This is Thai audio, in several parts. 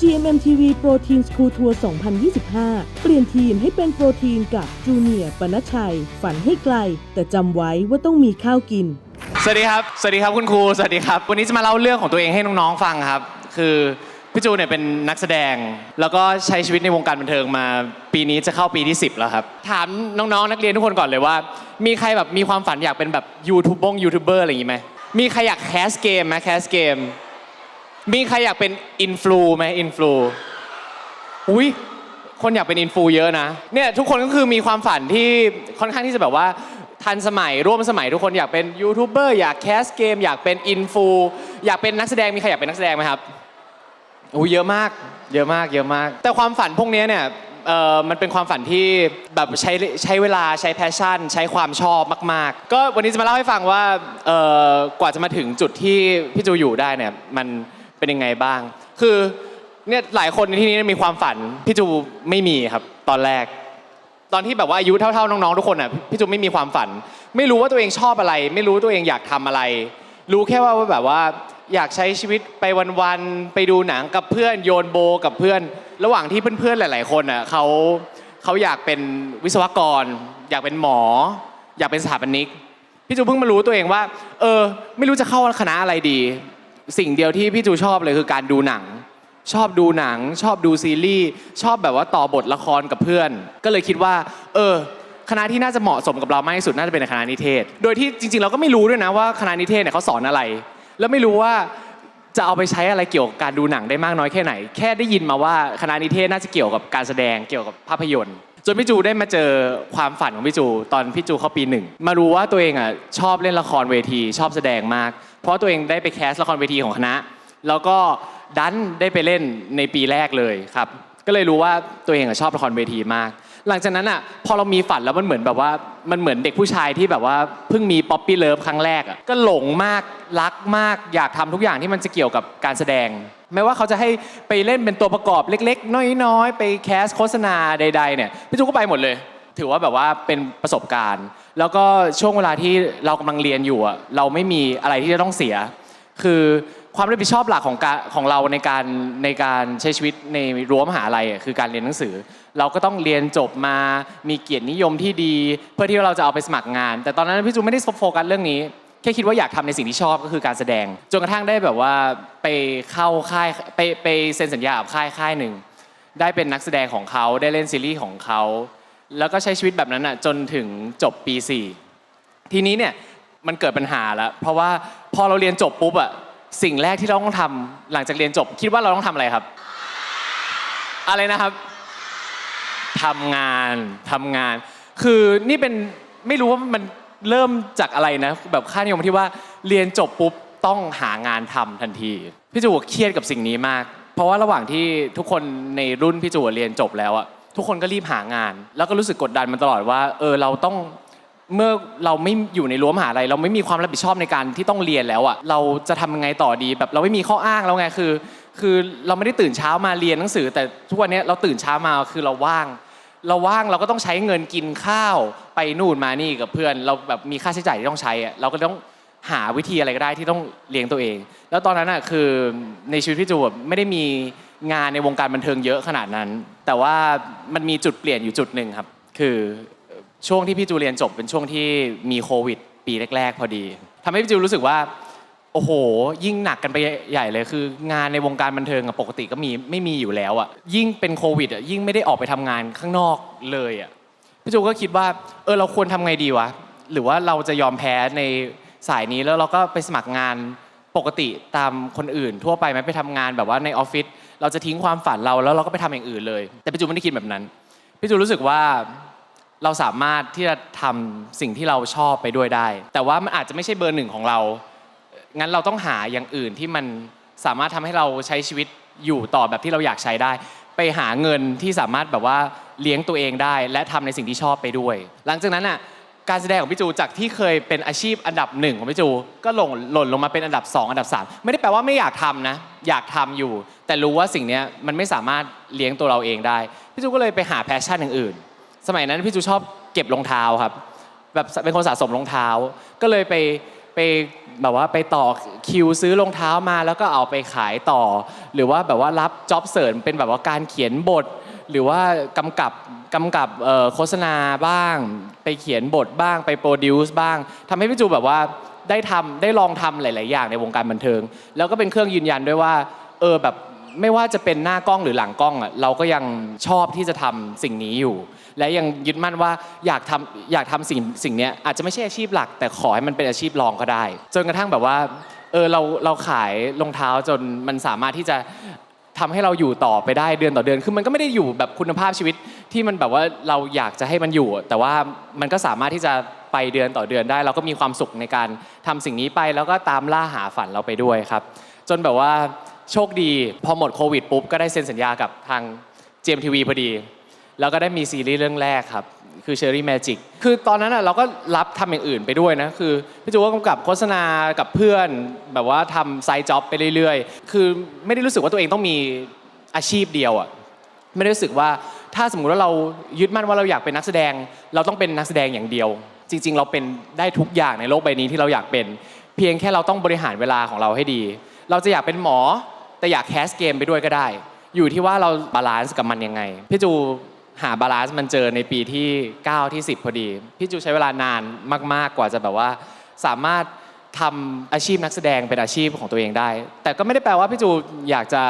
GMMTV Protein School Tour 2025 เปลี่ยนทีมให้เป็นโปรตีนกับจูเนียร์ปนชชัย ฝันให้ไกล แต่จำไว้ว่าต้องมีข้าวกิน สวัสดีครับ สวัสดีครับคุณครู สวัสดีครับ วันนี้จะมาเล่าเรื่องของตัวเองให้น้องๆฟังครับ คือพี่จูเนี่ยเป็นนักแสดง แล้วก็ใช้ชีวิตในวงการบันเทิงมาปีนี้จะเข้าปีที่ 10 แล้วครับ ถามน้องๆ นักเรียนทุกคนก่อนเลยว่า มีใครแบบมีความฝันอยากเป็นแบบยูทูบบงยูทูบเบอร์อะไรอย่างงี้ไหมมีใครอยากแคสเกมไหมแคสเกม มีใครอยากเป็นอินฟลูไหมอินฟลูอุ้ยคนอยากเป็นอินฟูเยอะนะเนี่ยทุกคนก็คือมีความฝันที่ค่อนข้างที่จะแบบว่าทันสมัยร่วมสมัยทุกคนอยากเป็นยูทูบเบอร์อยากแคสเกม อยากเป็นอินฟูอยากเป็นนักแสดงมีใครอยากเป็นนักแสดงไหมครับอู้เยอะมาก เยอะมาก เยอะมาก แต่ความฝันพวกนี้เนี่ยเอ่อมันเป็นความฝันที่แบบใช้ใช้เวลาใช้แพชชั่น ใช้ความชอบมาก ๆ ก็วันนี้จะมาเล่าให้ฟังว่าเอ่อกว่าจะมาถึงจุดที่พี่จูอยู่ได้เนี่ยมัน เป็นยังไงบ้าง คือเนี่ยหลายคนในที่นี้มีความฝันพี่จูไม่มีครับตอนแรก ตอนที่แบบว่าอายุเท่าๆน้องๆทุกคนอะพี่จูไม่มีความฝัน ไม่รู้ว่าตัวเองชอบอะไร ไม่รู้ตัวเองอยากทำอะไร รู้แค่ว่าแบบว่าอยากใช้ชีวิตไปวันๆไปดูหนังกับเพื่อนโยนโบกับเพื่อน ระหว่างที่เพื่อนๆหลาย ๆ คนอะเขาเขาอยากเป็นวิศวกร อยากเป็นหมอ อยากเป็นสถาปนิกพี่จูเพิ่งมารู้ตัวเองว่า เออ ไม่รู้จะเข้าคณะอะไรดี สิ่งเดียวที่พี่จูชอบเลยคือการดูหนัง ชอบดูหนัง ชอบดูซีรีส์ชอบแบบว่าต่อบทละครกับเพื่อน ก็เลยคิดว่า เออ คณะที่น่าจะเหมาะสมกับเรามากที่สุดน่าจะเป็นคณะนิเทศ โดยที่จริง ๆ เราก็ไม่รู้ด้วยนะว่าคณะนิเทศเนี่ยเขาสอนอะไร แล้วไม่รู้ว่าจะเอาไปใช้อะไรเกี่ยวกับการดูหนังได้มากน้อยแค่ไหน แค่ได้ยินมาว่าคณะนิเทศน่าจะเกี่ยวกับการแสดงเกี่ยวกับภาพยนตร์จนพี่จูได้มาเจอความฝันของพี่จู ตอนพี่จูเข้าปีหนึ่งมารู้ว่าตัวเองอะชอบเล่นละครเวที ชอบแสดงมาก เพราะตัวเองได้ไปแคสละครเวทีของคณะ แล้วก็ดันได้ไปเล่นในปีแรกเลยครับ ก็เลยรู้ว่าตัวเองอะชอบละครเวทีมาก หลังจากนั้นอะพอเรามีฝันแล้วมันเหมือนแบบว่ามันเหมือนเด็กผู้ชายที่แบบว่าเพิ่งมีป๊อปปี้เลิฟครั้งแรกอะก็หลงมากรักมากอยากทำทุกอย่างที่มันจะเกี่ยวกับการแสดงไม่ว่าเขาจะให้ไปเล่นเป็นตัวประกอบเล็ก ๆ น้อยๆ ไปแคสโฆษณาใด ๆเนี่ยพี่จูก็ไปหมดเลย ถือว่าแบบว่าเป็นประสบการณ์ แล้วก็ช่วงเวลาที่เรากำลังเรียนอยู่อะเราไม่มีอะไรที่จะต้องเสีย คือความรับผิดชอบหลักของการของเราในการในการใช้ชีวิตในรั้วมหาลัยอะคือการเรียนหนังสือ เราก็ต้องเรียนจบมามีเกียรตินิยมที่ดี เพื่อที่เราจะเอาไปสมัครงาน แต่ตอนนั้นพี่จูไม่ได้โฟกัสเรื่องนี้ แค่คิดว่าอยากทำในสิ่งที่ชอบก็คือการแสดง จนกระทั่งได้แบบว่าไปเข้าค่ายไปไปเซ็นสัญญากับค่ายค่ายหนึ่งได้เป็นนักแสดงของเขาได้เล่นซีรีส์ของเขา แล้วก็ใช้ชีวิตแบบนั้นอะจนถึงจบปี 4 ทีนี้เนี่ยมันเกิดปัญหาแล้ว เพราะว่าพอเราเรียนจบปุ๊บอะสิ่งแรกที่เราต้องทำหลังจากเรียนจบ คิดว่าเราต้องทำอะไรครับ อะไรนะครับทำงานทำงาน คือนี่เป็นไม่รู้ว่ามันเริ่มจากอะไรนะ แบบค่านิยมที่ว่าเรียนจบปุ๊บต้องหางานทำทันทีพี่จูเครียดกับสิ่งนี้มาก เพราะว่าระหว่างที่ทุกคนในรุ่นพี่จูเรียนจบแล้วอะ ทุกคนก็รีบหางาน แล้วก็รู้สึกกดดันมาตลอดว่า เออเราต้องเมื่อเราไม่อยู่ในรั้วมหาลัยเราไม่มีความรับผิดชอบในการที่ต้องเรียนแล้วอะเราจะทำยังไงต่อดีแบบเราไม่มีข้ออ้างแล้วไงคือ คือเราไม่ได้ตื่นเช้ามาเรียนหนังสือ แต่ทุกวันนี้เราตื่นเช้ามาคือเราว่าง เราว่างเราก็ต้องใช้เงินกินข้าวไปนู่นมานี่กับเพื่อน เราแบบมีค่าใช้จ่ายที่ต้องใช้อะเราก็ต้องหาวิธีอะไรก็ได้ที่ต้องเลี้ยงตัวเอง แล้วตอนนั้นอะคือในชีวิตพี่จูแบบไม่ได้มีงานในวงการบันเทิงเยอะขนาดนั้น แต่ว่ามันมีจุดเปลี่ยนอยู่จุดหนึ่งครับ คือช่วงที่พี่จูเรียนจบเป็นช่วงที่มีโควิด ปีแรก ๆ พอดีทำให้พี่จูรู้สึกว่า โอ้โห ยิ่งหนักกันไปใหญ่เลยคือ งานในวงการบันเทิงอะปกติก็มีไม่มีอยู่แล้วอะยิ่งเป็นโควิดอะยิ่งไม่ได้ออกไปทำงานข้างนอกเลยอะพี่จูก็คิดว่าเออเราควรทำไงดีวะหรือว่าเราจะยอมแพ้ในสายนี้แล้วเราก็ไปสมัครงานปกติตามคนอื่นทั่วไปไหมไปทำงานแบบว่าในออฟฟิศ เราจะทิ้งความฝันเราแล้วเราก็ไปทำอย่างอื่นเลย แต่พี่จูไม่ได้คิดแบบนั้นพี่จูรู้สึกว่าเราสามารถที่จะทำสิ่งที่เราชอบไปด้วยได้ แต่ว่ามันอาจจะไม่ใช่เบอร์หนึ่งของเรา งั้นเราต้องหาอย่างอื่นที่มันสามารถทำให้เราใช้ชีวิตอยู่ต่อแบบที่เราอยากใช้ได้ ไปหาเงินที่สามารถแบบว่าเลี้ยงตัวเองได้ และทำในสิ่งที่ชอบไปด้วย หลังจากนั้นอะ การแสดงของพี่จูจากที่เคยเป็นอาชีพอันดับหนึ่งของพี่จู ก็หล่นหล่นลงมาเป็นอันดับ 2 อันดับ 3 ไม่ได้แปลว่าไม่อยากทำนะ อยากทำอยู่ แต่รู้ว่าสิ่งเนี้ยมันไม่สามารถเลี้ยงตัวเราเองได้ พี่จูก็เลยไปหาแพชชั่นอย่างอื่น สมัยนั้นพี่จูชอบเก็บรองเท้าครับ แบบเป็นคนสะสมรองเท้า ก็เลยไปไปไปแบบว่าไปต่อคิวซื้อรองเท้ามาแล้วก็เอาไปขายต่อ หรือว่าแบบว่ารับจ็อบเสริมเป็นแบบว่าการเขียนบท หรือว่ากำกับ กำกับเอ่อโฆษณาบ้าง ไปเขียนบทบ้างไปโปรดิวซ์บ้างทำให้พี่จูแบบว่าได้ทำได้ลองทำหลาย ๆ อย่างในวงการบันเทิง แล้วก็เป็นเครื่องยืนยันด้วยว่าเออแบบไม่ว่าจะเป็นหน้ากล้องหรือหลังกล้องอะเราก็ยังชอบที่จะทำสิ่งนี้อยู่ และยังยึดมั่นว่าอยากทำอยากทำสิ่งสิ่งเนี้ยอาจจะไม่ใช่อาชีพหลัก แต่ขอให้มันเป็นอาชีพรองก็ได้ จนกระทั่งแบบว่าเออเราเราขายรองเท้าจนมันสามารถที่จะ ทำให้เราอยู่ต่อไปได้เดือนต่อเดือน คือมันก็ไม่ได้อยู่แบบคุณภาพชีวิตที่มันแบบว่าเราอยากจะให้มันอยู่ แต่ว่ามันก็สามารถที่จะไปเดือนต่อเดือนได้ เราก็มีความสุขในการทำสิ่งนี้ไปแล้วก็ตามล่าหาฝันเราไปด้วยครับ จนแบบว่าโชคดีพอหมดโควิดปุ๊บก็ได้เซ็นสัญญากับทาง GMTV พอดี แล้วก็ได้มีซีรีส์เรื่องแรกครับ คือ Cherry Magic คือตอนนั้นน่ะเราก็รับทำอย่างอื่นไปด้วยนะ คือพี่จูก็กำกับโฆษณากับเพื่อน แบบว่าทำไซด์จ็อบไปเรื่อยๆ คือไม่ได้รู้สึกว่าตัวเองต้องมีอาชีพเดียวอะไม่ได้รู้สึกว่าถ้าสมมุติว่าเรายึดมั่นว่าเราอยากเป็นนักแสดง เราต้องเป็นนักแสดงอย่างเดียว จริง ๆ เราเป็นได้ทุกอย่างในโลกใบนี้ที่เราอยากเป็น เพียงแค่เราต้องบริหารเวลาของเราให้ดี เราจะอยากเป็นหมอแต่อยากแคสเกมไปด้วยก็ได้ อยู่ที่ว่าเราบาลานซ์กับมันยังไงพี่จู หาบาลานซ์มันเจอในปีที่ 9 ที่ 10 พอดี พี่จูใช้เวลานานมาก ๆ กว่าจะแบบว่า สามารถทำอาชีพนักแสดงเป็นอาชีพของตัวเองได้ แต่ก็ไม่ได้แปลว่าพี่จูอยากจะ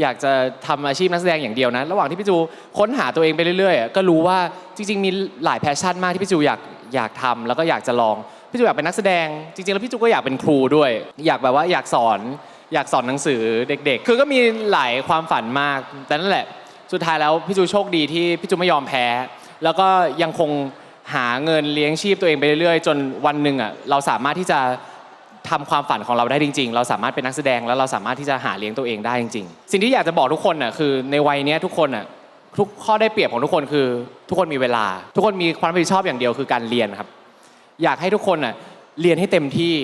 อยากจะทำอาชีพนักแสดงอย่างเดียวนะ ระหว่างที่พี่จูค้นหาตัวเองไปเรื่อยๆ ก็รู้ว่าจริง ๆ มีหลายแพชชั่นมากที่พี่จูอยากอยากทำแล้วก็อยากจะลอง พี่จูอยากเป็นนักแสดง จริงๆ แล้วพี่จูก็อยากเป็นครูด้วย อยากแบบว่าอยากสอน อยากสอนหนังสือเด็ก ๆ คือก็มีหลายความฝันมาก แต่นั่นแหละ สุดท้ายแล้วพี่จูโชคดีที่พี่จูไม่ยอมแพ้ แล้วก็ยังคงหาเงินเลี้ยงชีพตัวเองไปเรื่อยๆ จนวันหนึ่งอะเราสามารถที่จะทำความฝันของเราได้จริง ๆ เราสามารถเป็นนักแสดงแล้วเราสามารถที่จะหาเลี้ยงตัวเองได้จริง ๆ สิ่งที่อยากจะบอกทุกคนอะคือในวัยนี้ทุกคนอะทุกข้อได้เปรียบของทุกคนคือ ทุกคนมีเวลา ทุกคนมีความรับผิดชอบอย่างเดียวคือการเรียนครับ อยากให้ทุกคนน่ะเรียนให้เต็มที่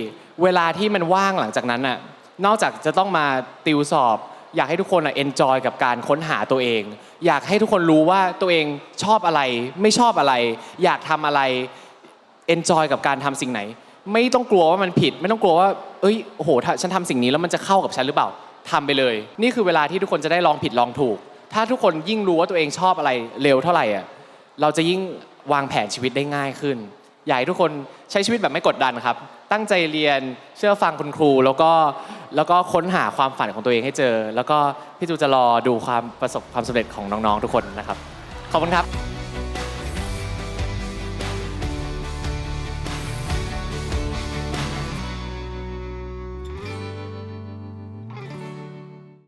เวลาที่มันว่างหลังจากนั้นน่ะนอกจากจะต้องมาติวสอบ อยากให้ทุกคนน่ะเอนจอยกับการค้นหาตัวเอง อยากให้ทุกคนรู้ว่าตัวเองชอบอะไร ไม่ชอบอะไร อยากทำอะไรเอนจอยกับการทำสิ่งไหน ไม่ต้องกลัวว่ามันผิด ไม่ต้องกลัวว่า เอ้ยโอ้โหถ้าฉันทำสิ่งนี้แล้วมันจะเข้ากับฉันหรือเปล่าทำไปเลย นี่คือเวลาที่ทุกคนจะได้ลองผิดลองถูก ถ้าทุกคนยิ่งรู้ว่าตัวเองชอบอะไรเร็วเท่าไหร่อะเราจะยิ่งวางแผนชีวิตได้ง่ายขึ้น อยากให้ทุกคนใช้ชีวิตแบบไม่กดดันครับ ตั้งใจเรียนเชื่อฟังคุณครู แล้วก็แล้วก็ค้นหาความฝันของตัวเองให้เจอ แล้วก็พี่จูจะรอดูความประสบความสำเร็จของน้องๆทุกคนนะครับ ขอบคุณครับ